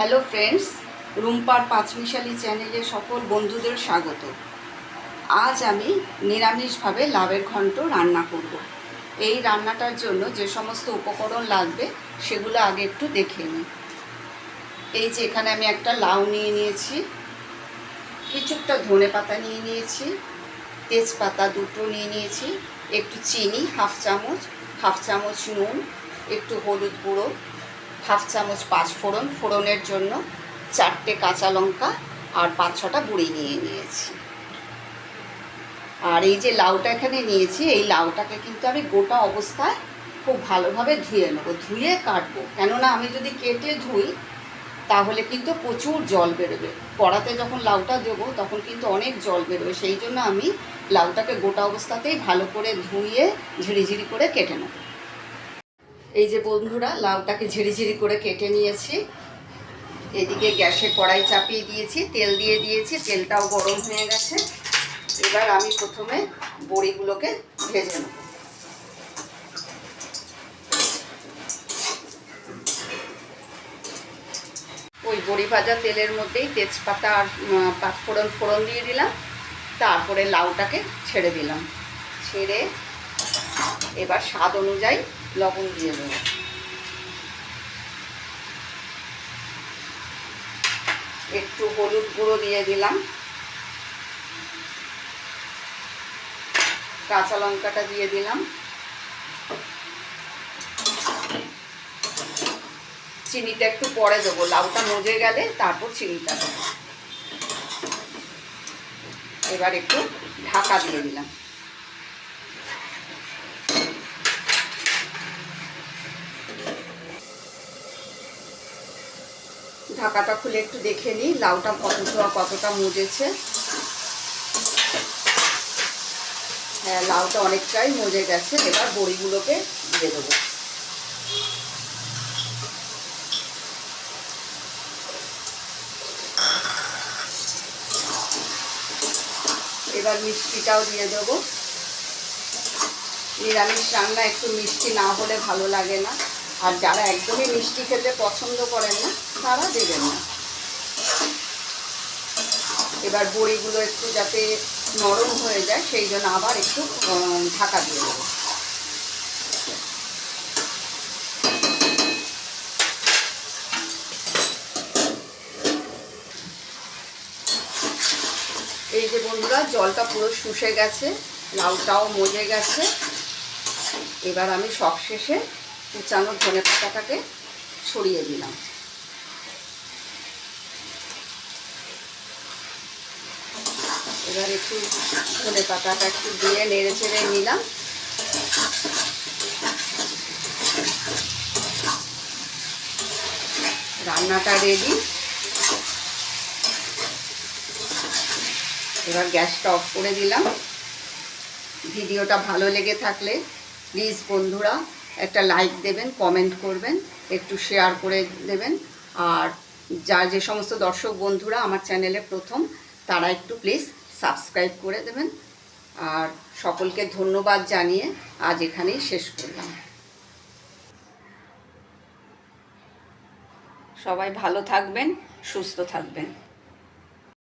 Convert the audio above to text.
Hello friends রুম্পার পাঁচমিশালি চ্যানেলে সকল বন্ধুদের স্বাগত আজ আমি নিরামিষভাবে লাভের ঘন্ট রান্না করব। এই রান্নাটার জন্য যে সমস্ত উপকরণ লাগবে, সেগুলো আগে একটু দেখে নিই এই যে এখানে আমি একটা লাউ নিয়ে নিয়েছি, কিছুটা ধনে পাতা নিয়ে নিয়েছি, তেজপাতা দুটো নিয়ে নিয়েছি, একটু চিনি, হাফ চামচ হাফ চামচ নুন, একটু হলুদ গুঁড়ো হাফ চামচ পাঁচ ফোড়ন। ফোড়নের জন্য চারটে কাঁচা লঙ্কা আর পাঁচ ছটা বুড়ি নিয়ে নিয়েছি। আর এই যে লাউটা এখানে নিয়েছি, এই লাউটাকে কিন্তু আমি গোটা অবস্থায় খুব ভালোভাবে ধুয়ে নেব। ধুয়ে কাটবো। কেননা আমি যদি কেটে ধুই, তাহলে কিন্তু প্রচুর জল বেরোবে। কড়াতে যখন লাউটা দেবো, তখন কিন্তু অনেক জল বেরোবে। সেই জন্য আমি লাউটাকে গোটা অবস্থাতেই ভালো করে ধুয়ে ঝিরিঝিরি করে কেটে নেব। এই যে বন্ধুরা, লাউটাকে ঝিরিঝিরি করে কেটে নিয়েছি। এদিকে গ্যাসে কড়াই চাপিয়ে দিয়েছি, তেল দিয়ে দিয়েছি, তেলটাও গরম হয়ে গেছে। এবার আমি প্রথমে বড়িগুলোকে ভেজে নেব। ওই বড়ি ভাজা তেলের মধ্যেই তেজপাতা আর পাঁচফোড়ন ফোড়ন দিয়ে দিলাম। তারপরে লাউটাকে ছেড়ে দিলাম। ছেড়ে এবার স্বাদ অনুযায়ী লবণ দিয়ে দেবো। একটু হলুদ গুঁড়ো দিয়ে দিলাম। কাঁচা লঙ্কাটা দিয়ে দিলাম। চিনিটা একটু পরে দেবো। লাউটা মজে গেলে তারপর চিনিটা দেবো। এবার একটু ঢাকা দিয়ে দিলাম। ঢাকাটা খুলে একটু দেখে নিই, লাউটা কতটা কতটা মজেছে। হ্যাঁ লাউটা অনেকটাই মজে গেছে, এবার বড়িগুলোকে দিয়ে দেবো। এবার মিষ্টিটাও দিয়ে দেবো। নিরামিষ রান্না, একটু মিষ্টি না হলে ভালো লাগে না। আর যারা একদমই মিষ্টি খেতে পছন্দ করেন না, তারা দেবেন না। এবার বড়িগুলো একটু যাতে নরম হয়ে যায়, সেই জন্য আবার একটু ঢাকা দিয়ে দেবো। এই যে বন্ধুরা, জলটা পুরো শুষে গেছে, লাউটাও মজে গেছে। এবার আমি সবশেষে কুচানো ধনে পাতাটাকে সরিয়ে দিলাম। এবার একটু ধনে পাতাটা একটু দিয়ে নেড়ে চেড়ে নিলাম। রান্নাটা রেডি এবার গ্যাসটা অফ করে দিলাম। ভিডিওটা ভালো লেগে থাকলে প্লিজ বন্ধুরা একটা লাইক দেবেন কমেন্ট করবেন, একটু শেয়ার করে দেবেন। আর যা যে সমস্ত দর্শক বন্ধুরা আমার চ্যানেলে প্রথম, তারা একটু প্লিজ সাবস্ক্রাইব করে দেবেন। আর সকলকে ধন্যবাদ জানিয়ে আজ এখানেই শেষ করলাম। সবাই ভালো থাকবেন, সুস্থ থাকবেন।